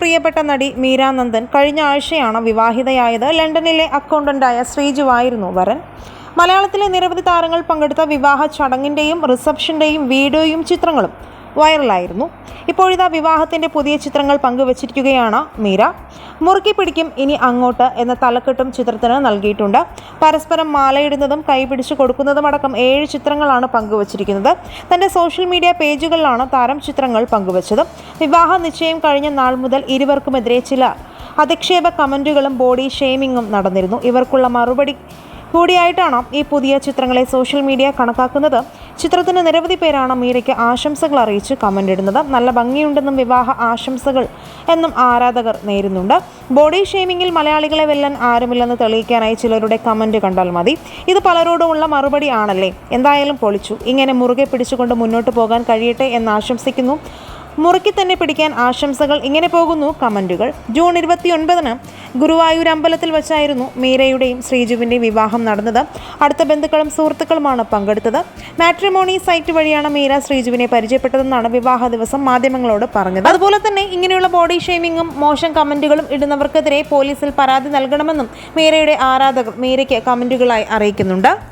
പ്രിയപ്പെട്ട നടി മീരാനന്ദൻ കഴിഞ്ഞ ആഴ്ചയാണ് വിവാഹിതയായത്. ലണ്ടനിലെ അക്കൗണ്ടന്റായ ശ്രീജുവായിരുന്നു വരൻ. മലയാളത്തിലെ നിരവധി താരങ്ങൾ പങ്കെടുത്ത വിവാഹ ചടങ്ങിന്റെയും റിസപ്ഷന്റെയും വീഡിയോയും ചിത്രങ്ങളും വൈറലായിരുന്നു. ഇപ്പോഴിതാ വിവാഹത്തിന്റെ പുതിയ ചിത്രങ്ങൾ പങ്കുവച്ചിരിക്കുകയാണ് മീര. മുറുക്കി പിടിക്കും ഇനി അങ്ങോട്ട് എന്ന തലക്കെട്ടും ചിത്രത്തിന് നൽകിയിട്ടുണ്ട്. പരസ്പരം മാലയിടുന്നതും കൈപിടിച്ചു കൊടുക്കുന്നതുമടക്കം ഏഴ് ചിത്രങ്ങളാണ് പങ്കുവച്ചിരിക്കുന്നത്. തന്റെ സോഷ്യൽ മീഡിയ പേജുകളിലാണ് താരം ചിത്രങ്ങൾ പങ്കുവച്ചത്. വിവാഹ നിശ്ചയം കഴിഞ്ഞ നാൾ മുതൽ ഇരുവർക്കുമെതിരെ ചില അധിക്ഷേപ കമന്റുകളും ബോഡി ഷെയ്മിങ്ങും നടന്നിരുന്നു. ഇവർക്കുള്ള മറുപടി കൂടിയായിട്ടാണ് ഈ പുതിയ ചിത്രങ്ങളെ സോഷ്യൽ മീഡിയ കണക്കാക്കുന്നത്. ചിത്രത്തിന് നിരവധി പേരാണ് മീരയ്ക്ക് ആശംസകൾ അറിയിച്ച് കമന്റ് ഇടുന്നത്. നല്ല ഭംഗിയുണ്ടെന്നും വിവാഹ ആശംസകൾ എന്നും ആരാധകർ നേരുന്നുണ്ട്. ബോഡി ഷെയ്മിങ്ങിൽ മലയാളികളെ വെല്ലാൻ ആരുമില്ലെന്ന് തെളിയിക്കാനായി ചിലരുടെ കമന്റ് കണ്ടാൽ മതി. ഇത് പലരോടുമുള്ള മറുപടി ആണല്ലേ? എന്തായാലും പൊളിച്ചു. ഇങ്ങനെ മുറുകെ പിടിച്ചുകൊണ്ട് മുന്നോട്ട് പോകാൻ കഴിയട്ടെ എന്ന് ആശംസിക്കുന്നു. മുറുക്കി തന്നെ പിടിക്കാൻ ആശംസകൾ ഇങ്ങനെ പോകുന്നു കമന്റുകൾ ജൂൺ ഇരുപത്തിയൊൻപതിന് ഗുരുവായൂർ അമ്പലത്തിൽ വെച്ചായിരുന്നു മീരയുടെയും ശ്രീജുവിന്റെയും വിവാഹം നടന്നത്. അടുത്ത ബന്ധുക്കളും സുഹൃത്തുക്കളുമാണ് പങ്കെടുത്തത്. മാട്രിമോണി സൈറ്റ് വഴിയാണ് മീര ശ്രീജുവിനെ പരിചയപ്പെട്ടതെന്നാണ് വിവാഹ ദിവസം മാധ്യമങ്ങളോട് പറഞ്ഞത്. അതുപോലെ തന്നെ ഇങ്ങനെയുള്ള ബോഡി ഷെയ്മിങ്ങും മോശം കമന്റുകളും ഇടുന്നവർക്കെതിരെ പോലീസിൽ പരാതി നൽകണമെന്നും മീരയുടെ ആരാധകർ മീരയ്ക്ക് കമന്റുകളായി അറിയിക്കുന്നുണ്ട്.